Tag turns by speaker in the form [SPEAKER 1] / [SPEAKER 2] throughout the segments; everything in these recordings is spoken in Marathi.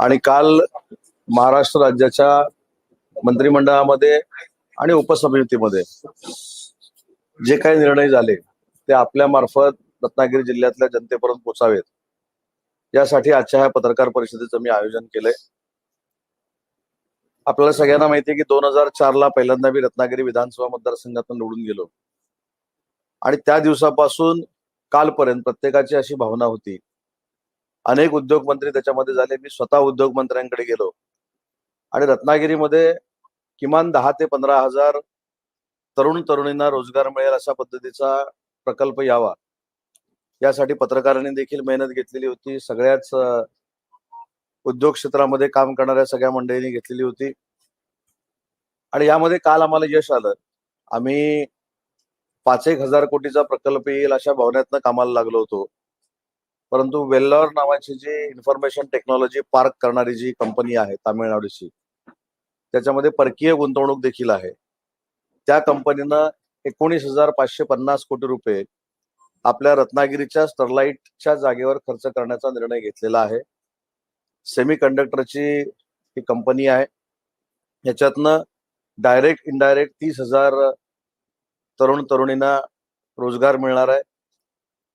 [SPEAKER 1] आणि काल महाराष्ट्र राज्याच्या मंत्रिमंडळामध्ये आणि उपसमितीमध्ये जे काही निर्णय झाले ते आपल्या मार्फत रत्नागिरी जिल्ह्यातल्या जनतेपर्यंत पोचावेत यासाठी आजच्या ह्या पत्रकार परिषदेचं मी आयोजन केलंय. आपल्याला सगळ्यांना माहिती आहे की दोन हजार चार ला पहिल्यांदा मी रत्नागिरी विधानसभा मतदारसंघातून निवडून गेलो. आणि त्या दिवसापासून कालपर्यंत प्रत्येकाची अशी भावना होती अनेक उद्योग मंत्री त्याच्यामध्ये झाले. मी स्वतः उद्योग मंत्र्यांकडे गेलो. आणि रत्नागिरीमध्ये किमान दहा ते पंधरा हजार तरुण तरुणींना रोजगार मिळेल अशा पद्धतीचा प्रकल्प यावा. यासाठी पत्रकारांनी देखील मेहनत घेतलेली होती. सगळ्याच उद्योग क्षेत्रामध्ये काम करणाऱ्या सगळ्या मंडळींनी घेतलेली होती. आणि यामध्ये काल आम्हाला यश आलं. आम्ही पाच एक हजार कोटीचा प्रकल्प येईल अशा भावनेतनं कामाला लागलो होतो. परंतु वेल्लॉर नावाची जी इन्फॉर्मेशन टेक्नॉलॉजी पार्क करणारी जी कंपनी आहे तामिळनाडूची त्याच्यामध्ये परकीय गुंतवणूक देखील आहे. त्या कंपनीनं एकोणीस हजार पाचशे पन्नास कोटी रुपये आपल्या रत्नागिरीच्या स्टरलाइटच्या जागेवर खर्च करण्याचा निर्णय घेतलेला आहे. सेमी कंडक्टरची ही कंपनी आहे. याच्यातनं डायरेक्ट इनडायरेक्ट तीस हजार तरुण तरुणींना रोजगार मिळणार आहे.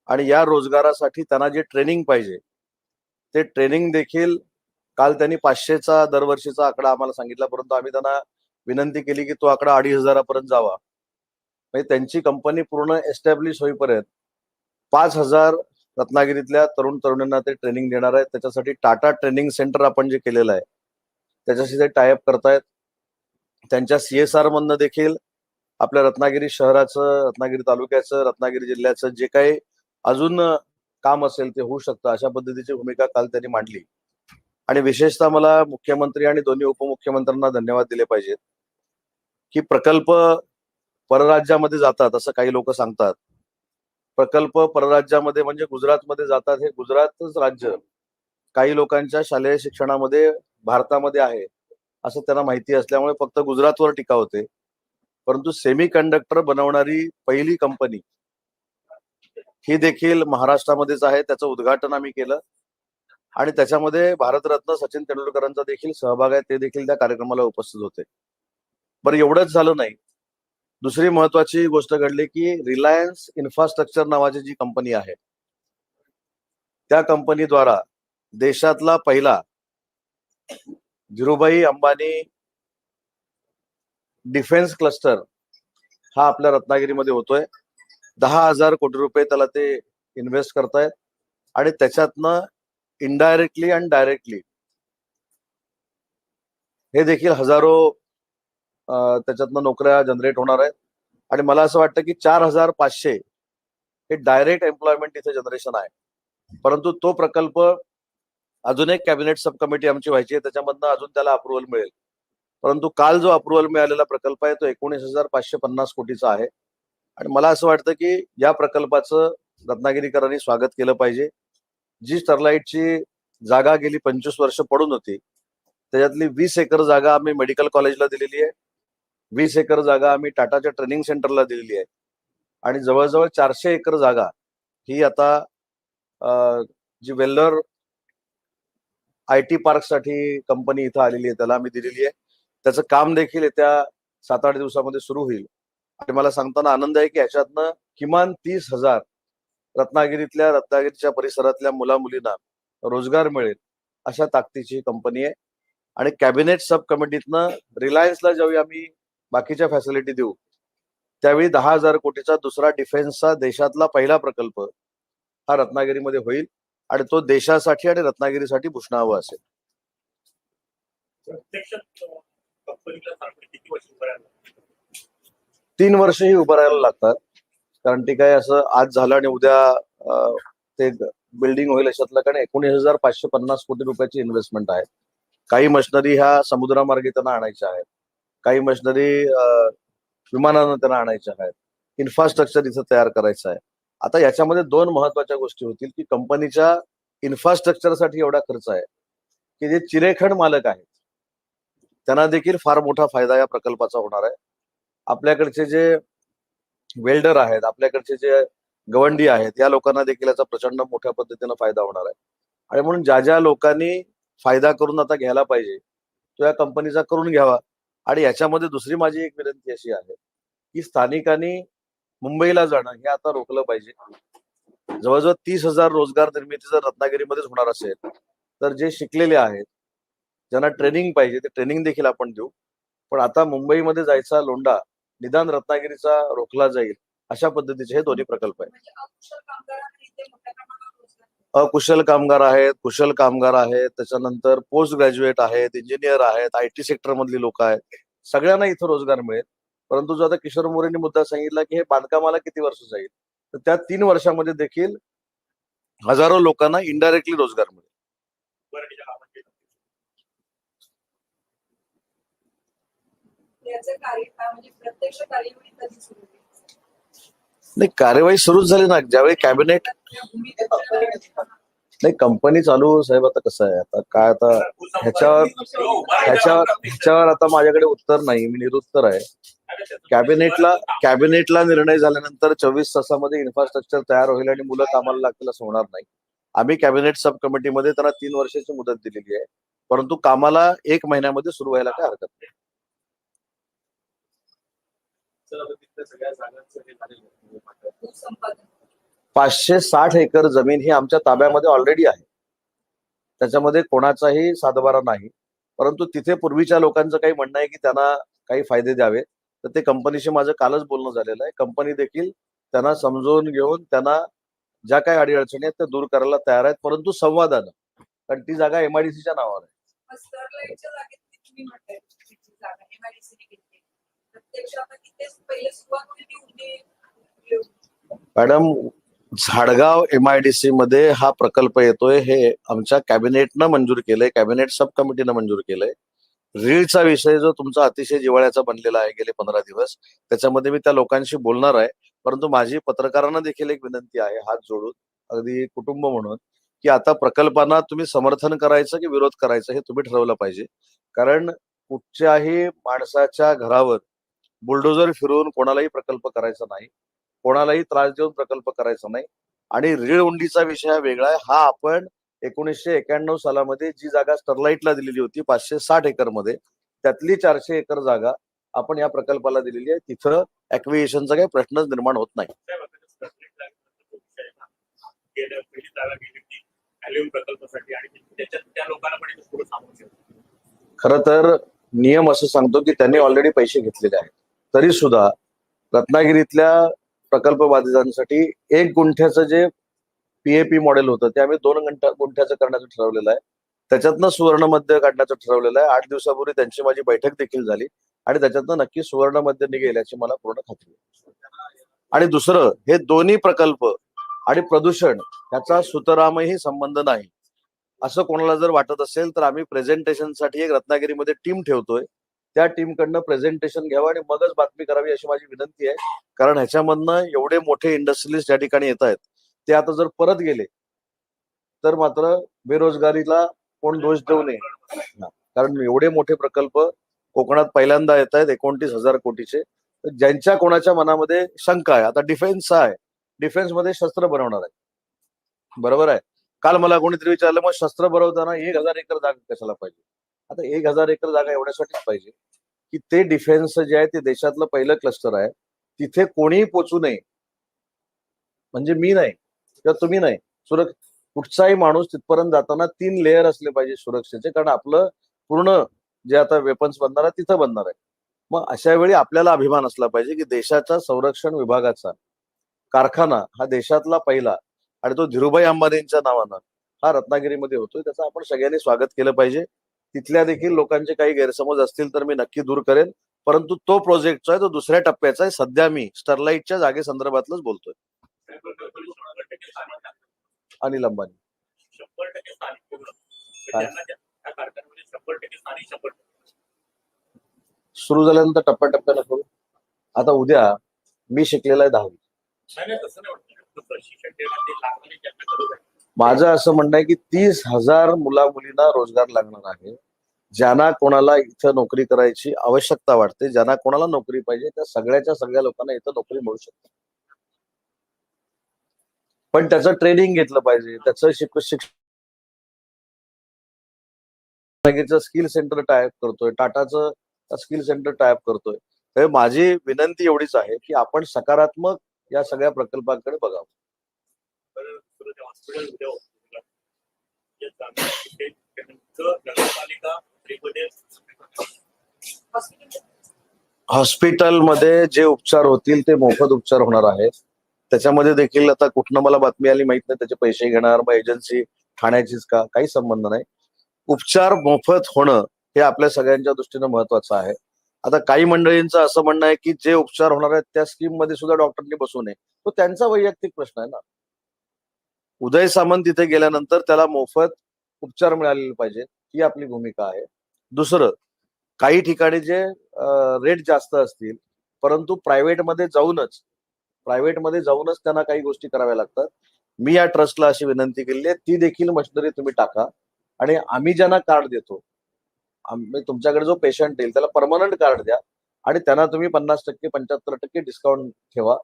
[SPEAKER 1] आणि या रोजगारासाठी त्यांना जे ट्रेनिंग पाहिजे ते ट्रेनिंग देखील काल त्यांनी पाचशेचा दरवर्षीचा आकडा आम्हाला सांगितला परंतु आम्ही त्यांना विनंती केली की तो आकडा अडीच हजारापर्यंत जावा. म्हणजे त्यांची कंपनी पूर्ण एस्टॅब्लिश होईपर्यंत पाच हजार रत्नागिरीतल्या तरुण तरुणींना ते ट्रेनिंग देणार आहेत त्याच्यासाठी टाटा ट्रेनिंग सेंटर आपण जे केलेलं आहे त्याच्याशी ते टायअप करतायत. त्यांच्या सीएसआर मधनं देखील आपल्या रत्नागिरी शहराचं रत्नागिरी तालुक्याचं रत्नागिरी जिल्ह्याचं जे काही अजून काम असेल ते होऊ शकतं अशा पद्धतीची भूमिका काल त्यांनी मांडली. आणि विशेषतः मला मुख्यमंत्री आणि दोन्ही उपमुख्यमंत्र्यांना धन्यवाद दिले पाहिजेत की प्रकल्प परराज्यामध्ये जातात असं काही लोक सांगतात. प्रकल्प परराज्यामध्ये म्हणजे गुजरातमध्ये जातात हे गुजरातच राज्य काही लोकांच्या शालेय शिक्षणामध्ये भारतामध्ये आहे असं त्यांना माहिती असल्यामुळे फक्त गुजरातवर टीका होते. परंतु सेमी कंडक्टर बनवणारी पहिली कंपनी ही देखील महाराष्ट्रामध्येच आहे. त्याचं उद्घाटन आम्ही केलं. आणि त्याच्यामध्ये भारतरत्न सचिन तेंडुलकरांचा देखील सहभाग आहे. ते देखील त्या कार्यक्रमाला उपस्थित होते. बरं एवढंच झालं नाही. दुसरी महत्वाची गोष्ट घडली की रिलायन्स इन्फ्रास्ट्रक्चर नावाची जी कंपनी आहे त्या कंपनीद्वारा देशातला पहिला धीरुभाई अंबानी डिफेन्स क्लस्टर हा आपल्या रत्नागिरीमध्ये होतोय. दहा हजार कोटी रुपये त्याला ते इन्व्हेस्ट करतायत. आणि त्याच्यातनं इनडायरेक्टली अँड डायरेक्टली हे देखील हजारो त्याच्यातनं नोकऱ्या जनरेट होणार आहेत. आणि मला असं वाटतं की चार हजार पाचशे हे डायरेक्ट एम्प्लॉयमेंट इथे जनरेशन आहे. परंतु तो प्रकल्प अजून एक कॅबिनेट सब कमिटी आमची व्हायची आहे. त्याच्यामधनं अजून त्याला अप्रुव्हल मिळेल. परंतु काल जो अप्रुव्हल मिळालेला प्रकल्प आहे तो एकोणीस हजार पाचशे पन्नास कोटीचा आहे. आणि मला असं वाटतं की या प्रकल्पाचं रत्नागिरीकरांनी स्वागत केलं पाहिजे. जी स्टरलाइटची जागा गेली पंचवीस वर्ष पडून होती त्याच्यातली वीस एकर जागा आम्ही मेडिकल कॉलेजला दिलेली आहे. वीस एकर जागा आम्ही टाटाच्या ट्रेनिंग सेंटरला दिलेली आहे. आणि जवळजवळ चारशे एकर जागा ही आता जी वेल्लर आय टी पार्कसाठी कंपनी इथं आलेली आहे त्याला आम्ही दिलेली आहे. त्याचं काम देखील येत्या सात आठ दिवसामध्ये सुरू होईल. आणि मला सांगताना आनंद आहे की याच्यातनं किमान तीस हजार रत्नागिरीतल्या रत्नागिरीच्या परिसरातल्या मुला मुलींना रोजगार मिळेल अशा ताकदीची कंपनी आहे. आणि कॅबिनेट सब कमिटीतनं रिलायन्सला ज्यावेळी आम्ही बाकीच्या फॅसिलिटी देऊ. त्यावेळी दहा हजार कोटीचा दुसरा डिफेन्सचा देशातला पहिला प्रकल्प हा रत्नागिरीमध्ये होईल आणि तो देशासाठी आणि रत्नागिरीसाठी भूषणावं असेल
[SPEAKER 2] प्रत्यक्षात कंपनीला सारखी किती वर्ष उभं राहिलं
[SPEAKER 1] तीन वर्षही उभं राहायला लागतात. कारण ते काय असं आज झालं आणि उद्या ते बिल्डिंग होईल अशातलं कारण एकोणीस हजार पाचशे पन्नास कोटी रुपयाची इन्व्हेस्टमेंट आहे. काही मशिनरी ह्या समुद्रामार्गे त्यांना आणायच्या आहेत. काही मशिनरी विमानानं त्यांना आणायच्या आहेत. इन्फ्रास्ट्रक्चर इथं तयार करायचं आहे. आता याच्यामध्ये दोन महत्त्वाच्या गोष्टी होतील की कंपनीच्या इन्फ्रास्ट्रक्चरसाठी एवढा खर्च आहे की जे चिरेखंड मालक आहेत त्यांना देखील फार मोठा फायदा या प्रकल्पाचा होणार आहे. आपल्याकडचे जे वेल्डर आहेत आपल्याकडचे जे गवंडी आहेत या लोकांना देखील याचा प्रचंड मोठ्या पद्धतीनं फायदा होणार आहे. आणि म्हणून ज्या ज्या लोकांनी फायदा करून आता घ्यायला पाहिजे तो या कंपनीचा करून घ्यावा. आणि याच्यामध्ये दुसरी माझी एक विनंती अशी आहे की स्थानिकांनी मुंबईला जाणं हे आता रोखलं पाहिजे. जवळजवळ तीस हजार रोजगार निर्मिती जर रत्नागिरीमध्येच होणार असेल तर जे शिकलेले आहेत ज्यांना ट्रेनिंग पाहिजे ते ट्रेनिंग देखील आपण देऊ. पण आता मुंबईमध्ये जायचा लोंडा निदान रत्नागिरीचा रोखला जाईल अशा पद्धतीचे हे दोन्ही प्रकल्प आहेत.
[SPEAKER 3] म्हणजे अकुशल
[SPEAKER 1] कामगार आहेत कुशल कामगार आहेत त्याच्यानंतर पोस्ट ग्रॅज्युएट आहेत इंजिनियर आहेत आय टी सेक्टर मधली लोक आहेत. सगळ्यांना इथं रोजगार मिळेल. परंतु जो आता किशोर मोरेंनी मुद्दा सांगितला की हे बांधकामाला किती वर्ष जाईल? तर त्या तीन वर्षामध्ये देखील हजारो लोकांना इनडायरेक्टली रोजगार मिळेल.
[SPEAKER 3] कार्य म्हणजे प्रत्यक्ष कार्यवाही कधी सुरू होईल?
[SPEAKER 1] नाही कार्यवाही सुरूच झाली ना. ज्यावेळी कॅबिनेट नाही कंपनी चालू साहेब आता कसं आहे? आता काय आता ह्याच्यावर ह्याच्यावर ह्याच्यावर आता माझ्याकडे उत्तर नाही. मी निरुत्तर आहे. कॅबिनेटला कॅबिनेटला निर्णय झाल्यानंतर चोवीस तासामध्ये इन्फ्रास्ट्रक्चर तयार होईल आणि मुलं कामाला लागतील असं होणार नाही. आम्ही कॅबिनेट सब कमिटीमध्ये त्यांना तीन वर्षाची मुदत दिलेली आहे. परंतु कामाला एक महिन्यामध्ये सुरू व्हायला काय हरकत नाही
[SPEAKER 2] सर, आता तिथल्या सगळ्या जागांचं हे झालेलं आहे.
[SPEAKER 3] भूसंपादन
[SPEAKER 1] पाचशे साठ एकर जमीन ही आमच्या ताब्यामध्ये ऑलरेडी आहे. त्याच्यामध्ये कोणाचाही सातबारा नाही. परंतु तिथे पूर्वीच्या लोकांचं काही म्हणणं आहे की त्यांना काही फायदे द्यावे. तर ते कंपनीशी माझं कालच बोलणं झालेलं आहे. कंपनी देखील त्यांना समजून घेऊन त्यांना ज्या काही अडीअडचणी आहेत त्या दूर करायला तयार आहेत. परंतु संवादानं. कारण ती जागा एमआयडीसीच्या नावावर आहे.
[SPEAKER 3] Madam Zadgaon M I D C
[SPEAKER 1] madam झाडगावमध्ये हा प्रकल्प येतोय हे आमच्या कॅबिनेटनं मंजूर केलंय कॅबिनेट सब कमिटीनं मंजूर केलंय. रीळचा विषय जो तुमचा अतिशय जिव्हाळ्याचा बनलेला आहे गेले पंधरा दिवस त्याच्यामध्ये मी त्या लोकांशी बोलणार आहे. परंतु माझी पत्रकारांना देखील एक विनंती आहे हात जोडून अगदी कुटुंब म्हणून की आता प्रकल्पांना तुम्ही समर्थन करायचं की विरोध करायचं हे तुम्ही ठरवलं पाहिजे. कारण कुठच्याही माणसाच्या घरावर बुलडोजर फिरवून कोणालाही प्रकल्प करायचा नाही कोणालाही त्रास देऊन प्रकल्प करायचा नाही आणि रीळ उंडीचा विषय हा वेगळा आहे. हा आपण एकोणीसशे एक्याण्णव सालामध्ये जी जागा स्टरलाइटला दिलेली होती पाचशे साठ एकरमध्ये त्यातली चारशे एकर जागा आपण या प्रकल्पाला दिलेली आहे. तिथं ऍक्विएशनचा काही प्रश्नच निर्माण होत नाही. खर तर नियम असं सांगतो की त्यांनी ऑलरेडी पैसे घेतलेले आहेत. तरी सुद्धा रत्नागिरीतल्या प्रकल्प बाधितांसाठी एक गुंठ्याचं जे पीएपी मॉडेल होतं ते आम्ही दोन घंटा गुंठ्याचं करण्याचं ठरवलेलं आहे. त्याच्यातनं सुवर्ण मध्य काढण्याचं ठरवलेलं आहे. आठ दिवसापूर्वी त्यांची माझी बैठक देखील झाली आणि त्याच्यातनं नक्की सुवर्ण मध्य निघेल याची मला पूर्ण खात्री आहे. आणि दुसरं हे दोन्ही प्रकल्प आणि प्रदूषण याचा सुतरामही संबंध नाही. असं कोणाला जर वाटत असेल तर आम्ही प्रेझेंटेशनसाठी एक रत्नागिरीमध्ये टीम ठेवतोय. त्या टीमकडनं प्रेझेंटेशन घ्यावं आणि मगच बातमी करावी अशी माझी विनंती आहे. कारण ह्याच्यामधनं एवढे मोठे इंडस्ट्रियलिस्ट या ठिकाणी येत आहेत. ते आता जर परत गेले तर मात्र बेरोजगारीला कोण दोष देऊ नये. कारण एवढे मोठे प्रकल्प कोकणात पहिल्यांदा येत आहेत एकोणतीस हजार कोटीचे. ज्यांच्या कोणाच्या मनामध्ये शंका आहे आता डिफेन्स आहे. डिफेन्समध्ये शस्त्र बनवणार आहे. बरोबर आहे? काल मला कोणीतरी विचारलं मग शस्त्र बनवताना एक हजार एकर जागा कशाला पाहिजे? आता एक हजार एकर जागा एवढ्यासाठीच पाहिजे की ते डिफेन्स जे आहे ते देशातलं पहिलं क्लस्टर आहे. तिथे कोणीही पोचू नये. म्हणजे मी नाही किंवा तुम्ही नाही. सुरक्ष कुठचाही माणूस तिथपर्यंत जाताना तीन लेअर असले पाहिजे सुरक्षेचे कारण आपलं पूर्ण जे आता वेपन्स बनणार आहे तिथं बनणार आहे. मग अशा वेळी आपल्याला अभिमान असला पाहिजे की देशाच्या संरक्षण विभागाचा कारखाना हा देशातला पहिला आणि तो धीरुभाई अंबानींच्या नावानं हा रत्नागिरीमध्ये होतोय. त्याचं आपण सगळ्यांनी स्वागत केलं पाहिजे. तिथल्या देखील लोकांचे काही गैरसमज असतील तर मी नक्की दूर करेन. परंतु तो प्रोजेक्ट जो आहे तो दुसऱ्या टप्प्याचा आहे. सध्या मी स्टरलाईटच्या जागेसंदर्भातलंच बोलतोय. अनिल अंबानी. सुरू झाल्यानंतर टप्प्याटप्प्यानं करू. आता उद्या मी शिकलेला आहे दहावी. माझं असं म्हणणं आहे की तीस हजार मुला मुलींना रोजगार लागणार आहे. ज्यांना कोणाला इथं नोकरी करायची आवश्यकता वाटते ज्यांना कोणाला नोकरी पाहिजे त्या सगळ्याच्या सगळ्या लोकांना इथं नोकरी मिळू शकते. पण त्याचं ट्रेनिंग घेतलं पाहिजे त्याचं शिक शिक्षण स्किल सेंटर टायप करतोय टाटाचं स्किल सेंटर टायप करतोय. तर माझी विनंती एवढीच आहे की आपण सकारात्मक या सगळ्या प्रकल्पांकडे बघावं.
[SPEAKER 2] हॉस्पिटल
[SPEAKER 1] हॉस्पिटलमध्ये जे उपचार होतील ते मोफत उपचार होणार आहेत. त्याच्यामध्ये देखील आता कुठनं मला बातमी आली माहीत नाही त्याचे पैसे घेणार मग एजन्सी ठाण्याचीच का? काही संबंध नाही. उपचार मोफत होणं हे आपल्या सगळ्यांच्या दृष्टीनं महत्वाचं आहे. आता काही मंडळींचं असं म्हणणं आहे की जे उपचार होणार आहेत त्या स्कीममध्ये सुद्धा डॉक्टरनी बसू नये. तो त्यांचा वैयक्तिक प्रश्न आहे ना. उदय सामंत तिथे गेल्यानंतर त्याला मोफत उपचार मिळालेले पाहिजे ही आपली भूमिका आहे. दुसरं काही ठिकाणी जे रेट जास्त असतील परंतु प्रायव्हेटमध्ये जाऊनच प्रायव्हेटमध्ये जाऊनच त्यांना काही गोष्टी कराव्या लागतात. मी या ट्रस्टला अशी विनंती केली आहे ती देखील मशिनरी तुम्ही टाका आणि आम्ही ज्यांना कार्ड देतो आम्ही तुमच्याकडे जो पेशंट येईल त्याला परमनंट कार्ड द्या आणि त्यांना तुम्ही पन्नास टक्के पंच्याहत्तर टक्के डिस्काउंट ठेवा.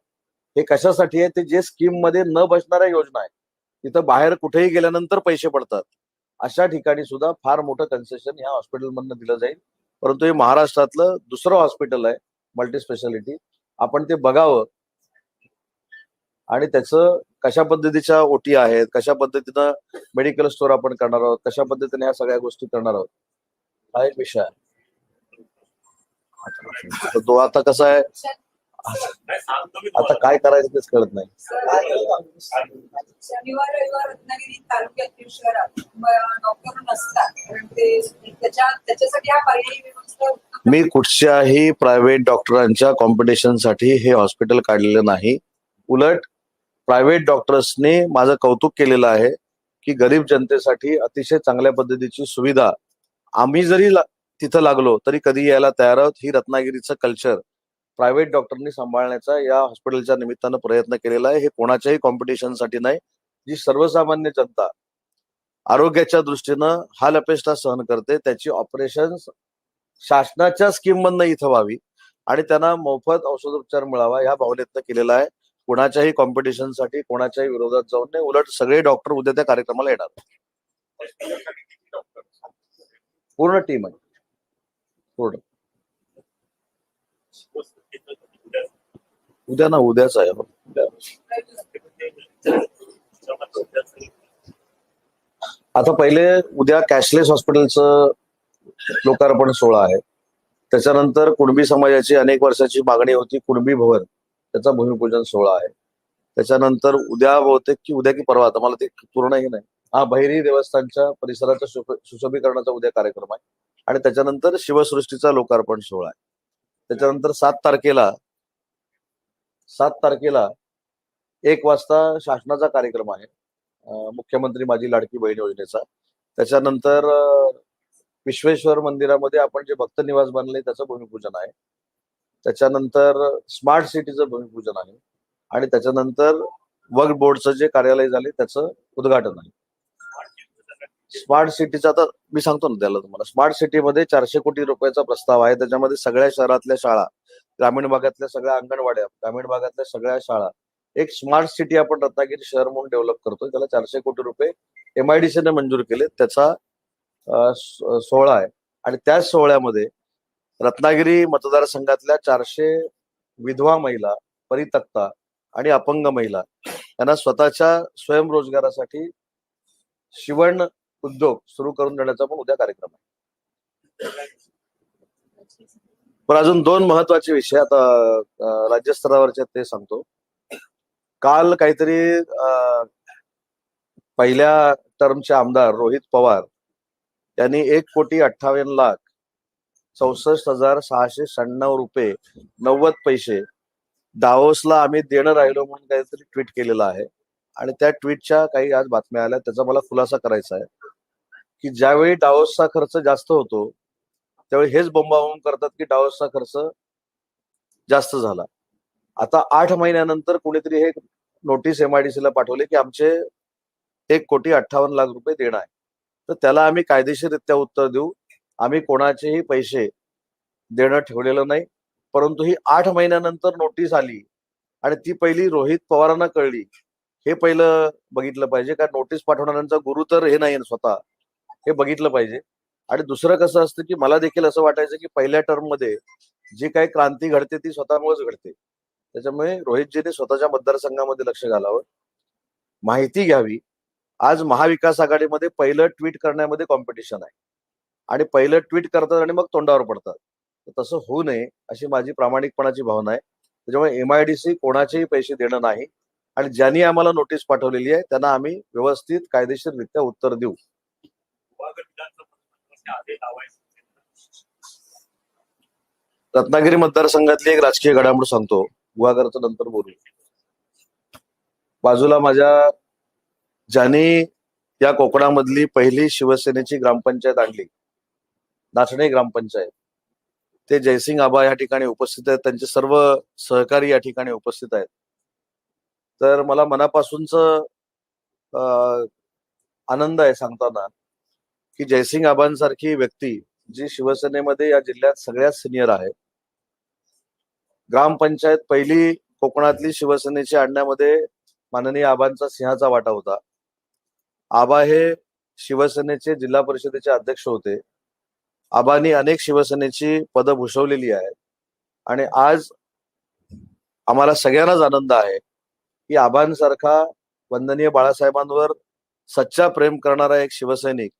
[SPEAKER 1] हे कशासाठी आहे? ते जे स्कीममध्ये न बसणाऱ्या योजना आहे तिथं बाहेर कुठेही गेल्यानंतर पैसे पडतात. अशा ठिकाणी सुद्धा फार मोठं कन्सेशन ह्या हॉस्पिटलमधनं दिलं जाईल. परंतु हे महाराष्ट्रातलं दुसरं हॉस्पिटल आहे मल्टी स्पेशालिटी आपण ते बघावं. आणि त्याचं कशा पद्धतीच्या ओटी आहेत कशा पद्धतीनं मेडिकल स्टोअर आपण करणार आहोत कशा पद्धतीने ह्या सगळ्या गोष्टी करणार आहोत हा एक विषय आहे. तो आता कसा आहे? आता. काय करायचं तेच कळत नाही.
[SPEAKER 3] शनिवार रविवार रत्नागिरी तालुक्यातील शहरात डॉक्टर नसतात. कारण ते त्याच्या त्याच्यासाठी हा पर्यायी व्यवस्था उपलब्ध
[SPEAKER 1] मी कुठच्याही प्रायव्हेट डॉक्टरांच्या कॉम्पिटिशनसाठी हे हॉस्पिटल काढलेलं नाही. उलट प्रायव्हेट डॉक्टर्सने माझं कौतुक केलेलं आहे की गरीब जनतेसाठी अतिशय चांगल्या पद्धतीची सुविधा. आम्ही जरी ला- तिथं लागलो तरी कधी यायला तयार आहोत? ही रत्नागिरीचं कल्चर प्रायव्हेट डॉक्टरनी सांभाळण्याचा या हॉस्पिटलच्या निमित्तानं प्रयत्न केलेला आहे. हे कोणाच्याही कॉम्पिटिशनसाठी नाही. जी सर्वसामान्य जनता आरोग्याच्या दृष्टीनं हा लपेष्टा सहन करते त्याची ऑपरेशन शासनाच्या स्कीम मधनं इथं व्हावी आणि त्यांना मोफत औषधोपचार मिळावा या भावनेतनं केलेला आहे. कोणाच्याही कॉम्पिटिशनसाठी कोणाच्याही विरोधात जाऊन नाही. उलट सगळे डॉक्टर उद्या त्या कार्यक्रमाला येणार. पूर्ण टीम आहे. पूर्ण.
[SPEAKER 2] उद्या
[SPEAKER 1] ना उद्याच आहे. आता पहिले उद्या कॅशलेस हॉस्पिटलचं लोकार्पण सोहळा आहे. त्याच्यानंतर कुणबी समाजाची अनेक वर्षाची मागणी होती कुणबी भवन. त्याचा भूमिपूजन सोहळा आहे. त्याच्यानंतर उद्या बहुतेक की उद्या की परवा आता मला ते पूर्णही नाही. हा भैरी देवस्थानच्या परिसराच्या सुशोभीकरणाचा उद्या कार्यक्रम आहे. आणि त्याच्यानंतर शिवसृष्टीचा लोकार्पण सोहळा आहे. त्याच्यानंतर सात तारखेला सात तारखेला एक वाजता शासनाचा कार्यक्रम आहे. मुख्यमंत्री माझी लाडकी बहीण योजनेचा. त्याच्यानंतर विश्वेश्वर मंदिरामध्ये आपण जे भक्त निवास बांधले त्याचं भूमिपूजन आहे. त्याच्यानंतर स्मार्ट सिटीचं भूमिपूजन आहे. आणि त्याच्यानंतर वर्क बोर्डचं जे कार्यालय झाले त्याचं उद्घाटन आहे. स्मार्ट सिटीचा तर मी सांगतो ना त्याला तुम्हाला. स्मार्ट सिटीमध्ये चारशे कोटी रुपयाचा प्रस्ताव आहे. त्याच्यामध्ये सगळ्या शहरातल्या शाळा ग्रामीण भागातल्या सगळ्या अंगणवाड्या ग्रामीण भागातल्या सगळ्या शाळा एक स्मार्ट सिटी आपण रत्नागिरी शहर म्हणून डेव्हलप करतोय. त्याला चारशे कोटी रुपये एमआयडीसीने मंजूर केले. त्याचा सोहळा आहे. आणि त्याच सोहळ्यामध्ये रत्नागिरी मतदारसंघातल्या चारशे विधवा महिला परितक्ता आणि अपंग महिला यांना स्वतःच्या स्वयंरोजगारासाठी शिवण उद्योग सुरू करून देण्याचा पण उद्या कार्यक्रम आहे. पण अजून दोन महत्त्वाचे विषय आता राज्यस्तरावरचे आहेत ते सांगतो. काल काहीतरी पहिल्या टर्मचे आमदार रोहित पवार यांनी एक कोटी अठ्ठावन्न लाख चौसष्ट हजार सहाशे शहाण्णव रुपये नव्वद पैसे दावोसला आम्ही देणं राहिलो म्हणून काहीतरी ट्विट केलेलं आहे. आणि त्या ट्विटच्या काही आज बातम्या आल्या त्याचा मला खुलासा करायचा आहे. की ज्यावेळी डाओसचा खर्च जास्त होतो त्यावेळी हेच बोंबाबोंब करतात की डाओसचा खर्च जास्त झाला. आता आठ महिन्यानंतर कुणीतरी हे नोटीस एमआयडीसीला पाठवले की आमचे एक कोटी अठ्ठावन्न लाख रुपये देणं आहे. तर त्याला आम्ही कायदेशीररित्या उत्तर देऊ. आम्ही कोणाचेही पैसे देणं ठेवलेलं नाही. परंतु ही आठ महिन्यानंतर नोटीस आली आणि ती पहिली रोहित पवारांना कळली. हे पहिलं बघितलं पाहिजे. कारण नोटीस पाठवणाऱ्यांचा गुरु तर हे नाही स्वतः. हे बघितलं पाहिजे. आणि दुसरं कसं असतं की मला देखील असं वाटायचं की पहिल्या टर्ममध्ये जी काही क्रांती घडते ती स्वतःमुळेच घडते. त्याच्यामुळे रोहितजीने स्वतःच्या मतदारसंघामध्ये लक्ष घालावं. माहिती घ्यावी. आज महाविकास आघाडीमध्ये पहिलं ट्विट करण्यामध्ये कॉम्पिटिशन आहे. आणि पहिलं ट्विट करतात आणि मग तोंडावर पडतात. तर तसं होऊ नये अशी माझी प्रामाणिकपणाची भावना आहे. त्याच्यामुळे एमआयडीसी कोणाचेही पैसे देणं नाही. आणि ज्यांनी आम्हाला नोटीस पाठवलेली आहे त्यांना आम्ही व्यवस्थित कायदेशीररित्या उत्तर देऊ.
[SPEAKER 2] आधी लावायचं.
[SPEAKER 1] रत्नागिरी मतदारसंघातली एक राजकीय घडामोड सांगतो. गुहागरचं नंतर बोलू. बाजूला माझ्या ज्याने या कोकणामधली पहिली शिवसेनेची ग्रामपंचायत आणली नाचणे ग्रामपंचायत ते जयसिंग आबा या ठिकाणी उपस्थित आहेत. त्यांचे सर्व सहकारी या ठिकाणी उपस्थित आहेत. तर मला मनापासूनच अं, आनंद आहे सांगताना. की जयसिंग आबांसारखी व्यक्ती जी शिवसेनेमध्ये या जिल्ह्यात सगळ्यात सिनियर आहे. ग्रामपंचायत पहिली कोकणातली शिवसेनेची आणण्यामध्ये माननीय आबांचा सिंहाचा वाटा होता. आबा हे शिवसेनेचे जिल्हा परिषदेचे अध्यक्ष होते. आबांनी अनेक शिवसेनेची पदं भूषवलेली आहेत. आणि आज आम्हाला सगळ्यांनाच आनंद आहे की आबांसारखा वंदनीय बाळासाहेबांवर सच्चा प्रेम करणारा एक शिवसैनिक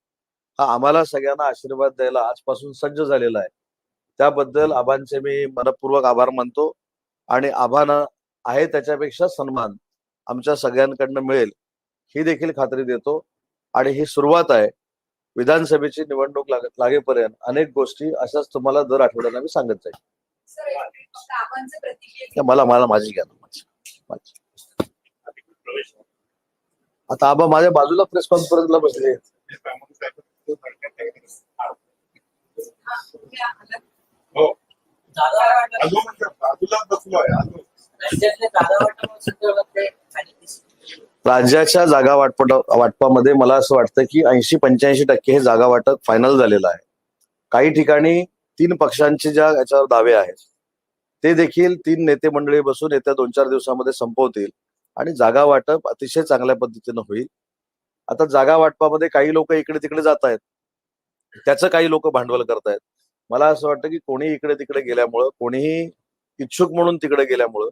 [SPEAKER 1] हा आम्हाला सगळ्यांना आशीर्वाद द्यायला आजपासून सज्ज झालेला आहे. त्याबद्दल आबांचे मी मनपूर्वक आभार मानतो आणि आबांना आहे त्याच्यापेक्षा सन्मान आमच्या सगळ्यांकडनं मिळेल ही देखील खात्री देतो. आणि ही सुरुवात आहे विधानसभेची निवडणूक लाग- लागेपर्यंत अनेक गोष्टी अशाच तुम्हाला दर आठवड्याला मी सांगत जाईल मला मला माझी घ्या आता आबा माझ्या बाजूला प्रेस कॉन्फरन्सला बसले.
[SPEAKER 3] हा,
[SPEAKER 2] म्हणजे बाजूला बसलोय अजून.
[SPEAKER 1] राज्याच्या जागा वाटप वाटपामध्ये मला असं वाटतं की ऐंशी पंच्याऐंशी टक्के हे जागा वाटप फायनल झालेलं आहे. काही ठिकाणी तीन पक्षांचे ज्या याच्यावर दावे आहेत ते देखील तीन नेते मंडळी बसून येत्या दोन चार दिवसामध्ये संपवतील आणि जागा वाटप अतिशय चांगल्या पद्धतीनं होईल. आता जागा वाटपामध्ये काही लोक इकडे तिकडे जात आहेत त्याचं काही लोक भांडवल करतायत. मला असं वाटतं की कोणी इकडे तिकडे गेल्यामुळं कोणीही इच्छुक म्हणून तिकडे गेल्यामुळं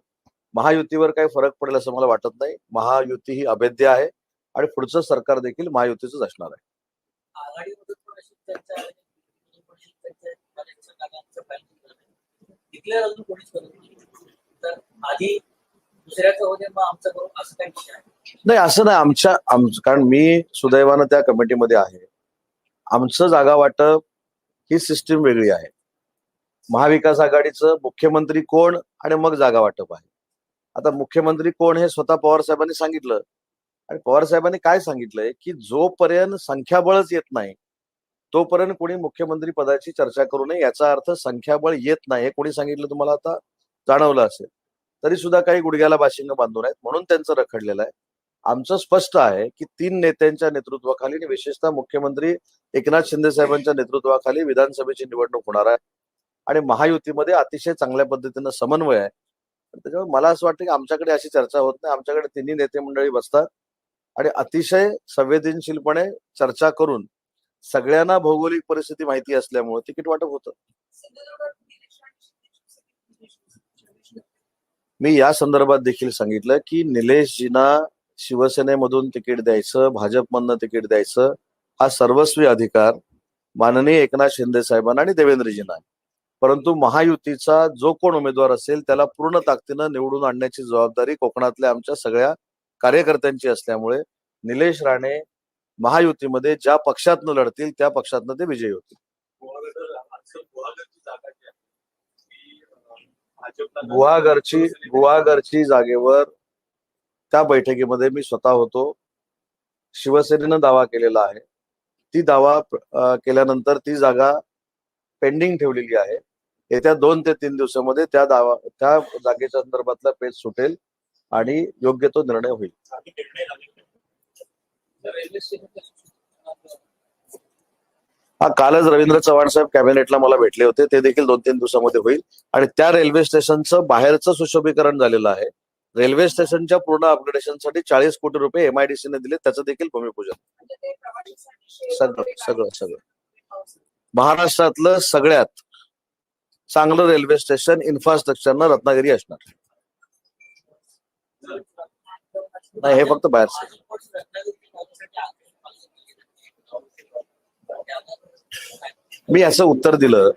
[SPEAKER 1] महायुतीवर काही फरक पडेल असं मला वाटत नाही. महायुती ही अभेद्य आहे आणि पुढचं सरकार देखील महायुतीच असणार आहे.
[SPEAKER 4] आधी दुसऱ्याचं होते मग आमचं असं काही विषय आहे
[SPEAKER 1] नाही असं नाही आमच्या आम कारण मी सुदैवानं त्या कमिटीमध्ये आहे. आमचं जागा वाटप ही सिस्टीम वेगळी आहे. महाविकास आघाडीचं मुख्यमंत्री कोण आणि मग जागा वाटप आहे. आता मुख्यमंत्री कोण हे स्वतः पवार साहेबांनी सांगितलं. आणि पवार साहेबांनी काय सांगितलंय की जोपर्यंत संख्याबळच येत नाही तोपर्यंत कोणी मुख्यमंत्री पदाची चर्चा करू नये याचा अर्थ संख्याबळ येत नाही हे कोणी सांगितलं तुम्हाला आता? जाणवलं असेल. तरी सुद्धा काही गुडघ्याला बाशिंग बांधून आहेत. म्हणून त्यांचं रखडलेलं आहे. आमचं स्पष्ट आहे की तीन नेत्यांच्या नेतृत्वाखाली आणि विशेषतः मुख्यमंत्री एकनाथ शिंदे साहेबांच्या नेतृत्वाखाली विधानसभेची निवडणूक होणार आहे. आणि महायुतीमध्ये अतिशय चांगल्या पद्धतीनं समन्वय आहे. त्याच्यामुळे मला असं वाटतं की आमच्याकडे अशी चर्चा होत नाही. आमच्याकडे तिन्ही नेते मंडळी बसतात. आणि अतिशय संवेदनशीलपणे चर्चा करून सगळ्यांना भौगोलिक परिस्थिती माहिती असल्यामुळे तिकीट वाटप होतं
[SPEAKER 3] सिंधुदुर्गात निलेश राणे, शिंदे,
[SPEAKER 1] मी या संदर्भात देखील सांगितलं की निलेशजींना शिवसेनेमधून तिकीट द्यायचं भाजपमधनं तिकीट द्यायचं हा सर्वस्वी अधिकार माननीय एकनाथ शिंदे साहेबांना आणि देवेंद्रजींना परंतु महायुतीचा जो कोण उमेदवार असेल त्याला पूर्ण ताकदीनं निवडून आणण्याची जबाबदारी कोकणातल्या आमच्या सगळ्या कार्यकर्त्यांची असल्यामुळे निलेश राणे महायुतीमध्ये ज्या पक्षातनं लढतील त्या पक्षातनं ते विजयी होतील
[SPEAKER 2] गुहागर आजचं गुहागरची जागा जी आहे ती अं, भाजपला
[SPEAKER 1] गुहागरची गुहागरची जागेवर त्या बैठकीमध्ये मी स्वतः होतो. शिवसेनेनं दावा केलेला आहे. ती दावा केल्यानंतर ती जागा पेंडिंग ठेवलेली आहे. येत्या दोन ते तीन दिवसामध्ये त्या दावा त्या जागेच्या संदर्भातला पेज सुटेल आणि योग्य तो निर्णय होईल
[SPEAKER 2] काही निर्णय झाले
[SPEAKER 4] तर रेल्वे स्टेशनच्या सुशोभीकरणाचं
[SPEAKER 1] हा कालच रवींद्र चव्हाण साहेब कॅबिनेटला मला भेटले होते. ते देखील दोन तीन दिवसामध्ये होईल. आणि त्या रेल्वे स्टेशनचं बाहेरचं सुशोभीकरण झालेलं आहे. रेल्वे स्टेशनच्या पूर्ण अपग्रेडेशनसाठी चाळीस कोटी रुपये एमआयडीसीने दिले. त्याचं देखील भूमिपूजन. सगळं सगळं सगळं. महाराष्ट्रातलं सगळ्यात चांगलं रेल्वे स्टेशन इन्फ्रास्ट्रक्चरनं रत्नागिरी असणार. नाही, हे फक्त बाहेरचं. मी असं उत्तर दिलं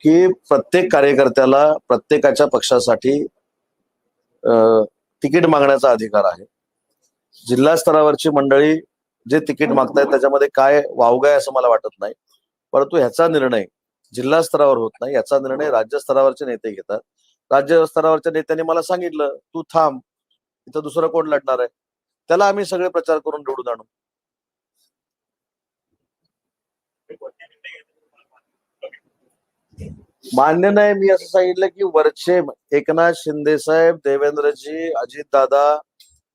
[SPEAKER 1] की प्रत्येक कार्यकर्त्याला प्रत्येकाच्या पक्षासाठी अं, तिकीट मागण्याचा अधिकार आहे. जिल्हा स्तरावरची मंडळी जे तिकीट मागतायत त्याच्यामध्ये काय वावगाय असं मला वाटत नाही. परंतु ह्याचा निर्णय जिल्हा स्तरावर होत नाही. याचा निर्णय राज्य स्तरावरचे नेते घेतात. राज्य स्तरावरच्या नेत्यांनी मला सांगितलं तू थांब. इथं दुसरं कोण लढणार आहे? त्याला आम्ही सगळे प्रचार करून निवडून आणू
[SPEAKER 2] ते कोणते निर्णय घेतले तुम्हाला माहिती?
[SPEAKER 1] मान्य नाही मी असं सांगितलं की वरचे एकनाथ शिंदे साहेब देवेंद्रजी अजितदादा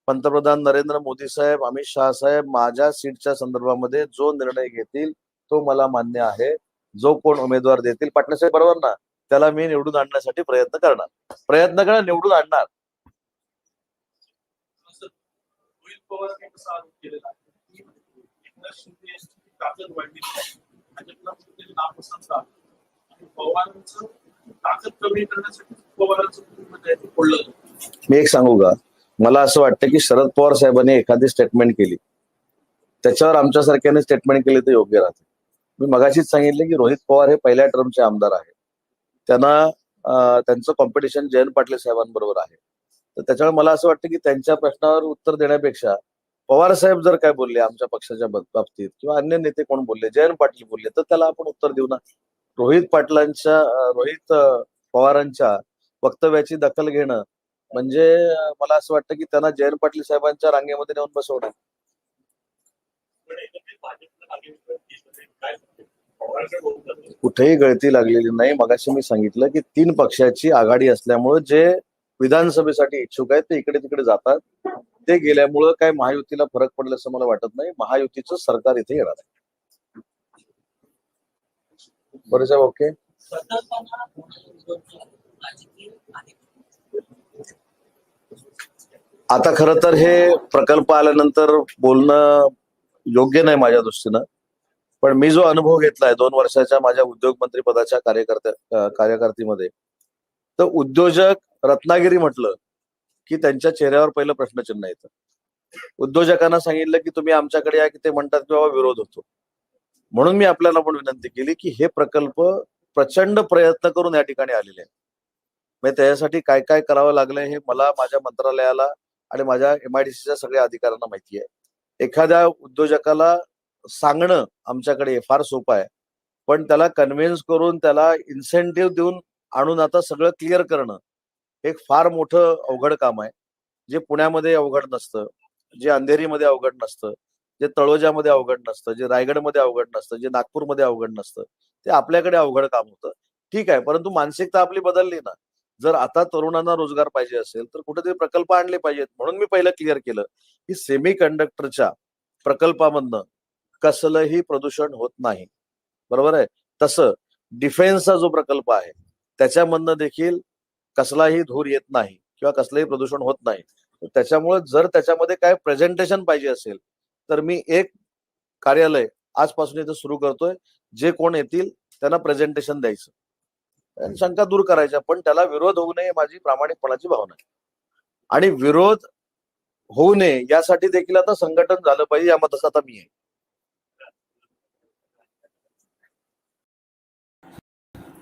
[SPEAKER 1] पंतप्रधान नरेंद्र मोदी साहेब अमित शहा साहेब माझ्या सीटच्या संदर्भामध्ये जो निर्णय घेतील तो मला मान्य आहे. जो कोण उमेदवार देतील पाटणसाहेब बरोबर ना? त्याला मी निवडून आणण्यासाठी प्रयत्न करणार. प्रयत्न करणार निवडून आणणार.
[SPEAKER 5] केलेला शिंदे पवारांचं ताकद कमी करण्यासाठी पवारांचं
[SPEAKER 1] मी एक सांगू का? मला असं वाटतं की शरद पवार साहेबांनी एखादी स्टेटमेंट केली. त्याच्यावर आमच्यासारख्याने स्टेटमेंट केली तर योग्य राहते. मी मगाशीच सांगितलं की रोहित पवार हे पहिल्या टर्मचे आमदार आहेत. त्यांना त्यांचं कॉम्पिटिशन जयंत पाटील साहेबांबरोबर आहे. तर त्याच्यामुळे मला असं वाटतं की त्यांच्या प्रश्नावर उत्तर देण्यापेक्षा पवार साहेब जर काय बोलले आमच्या पक्षाच्या बाबतीत किंवा अन्य नेते कोण बोलले जयंत पाटील बोलले तर त्याला आपण उत्तर देऊ ना. रोहित पाटलांच्या रोहित पवारांच्या वक्तव्याची दखल घेणं म्हणजे मला असं वाटतं की त्यांना जयंत पाटील साहेबांच्या रांगेमध्ये नेऊन बसवणं. कुठेही गळती लागलेली नाही. मगाशी मी सांगितलं की तीन पक्षाची आघाडी असल्यामुळे जे विधानसभेसाठी इच्छुक आहेत ते इकडे तिकडे जातात. ते गेल्यामुळं काय महायुतीला फरक पडला असं मला वाटत नाही. महायुतीचं सरकार इथे येणार आहे. बरं साहेब ओके. आता खर तर हे प्रकल्प आल्यानंतर बोलणं योग्य नाही माझ्या दृष्टीनं. पण मी जो अनुभव घेतलाय दोन वर्षाच्या माझ्या उद्योग मंत्री पदाच्या कार्यकर्त्या कार्यकर्तीमध्ये तर उद्योजक रत्नागिरी म्हटलं की त्यांच्या चेहऱ्यावर पहिलं प्रश्नचिन्ह येतं. उद्योजकांना सांगितलं की तुम्ही आमच्याकडे या की ते म्हणतात की बाबा विरोध होतो. म्हणून मी आपल्याला पण विनंती केली की हे प्रकल्प प्रचंड प्रयत्न करून या ठिकाणी आलेले आहेत. म्हणजे त्याच्यासाठी काय काय करावं लागलंय हे मला माझ्या मंत्रालयाला आणि माझ्या एमआयडीसीच्या सगळ्या अधिकाऱ्यांना माहिती आहे. एखाद्या उद्योजकाला सांगणं आमच्याकडे फार सोपं आहे. पण त्याला कन्व्हिन्स करून त्याला इन्सेंटिव्ह देऊन आणून आता सगळं क्लिअर करणं हे फार मोठं अवघड काम आहे. जे पुण्यामध्ये अवघड नसतं जे अंधेरीमध्ये अवघड नसतं जे तळोजामध्ये अवघड नसतं जे रायगडमध्ये अवघड नसतं जे नागपूरमध्ये अवघड नसतं ते आपल्याकडे अवघड काम होतं. ठीक आहे परंतु मानसिकता आपली बदलली ना. जर आता तरुणांना रोजगार पाहिजे असेल तर कुठेतरी प्रकल्प आणले पाहिजेत. म्हणून मी पहिलं क्लिअर केलं की सेमी कंडक्टरच्या प्रकल्पामधनं कसलंही प्रदूषण होत नाही. बरोबर आहे? तसं डिफेन्सचा जो प्रकल्प आहे त्याच्यामधनं देखील कसलाही धूर येत नाही किंवा कसलंही प्रदूषण होत नाही. त्याच्यामुळे जर त्याच्यामध्ये काय प्रेझेंटेशन पाहिजे असेल तर मी एक कार्यालय आजपासून इथं सुरू करतोय. जे कोण येतील त्यांना प्रेझेंटेशन द्यायचं. आणि शंका दूर करायच्या पण त्याला विरोध होऊ नये माझी प्रामाणिकपणाची भावना आहे. आणि विरोध होऊ नये यासाठी देखील आता संघटन झालं पाहिजे या मताचा आता मी आहे.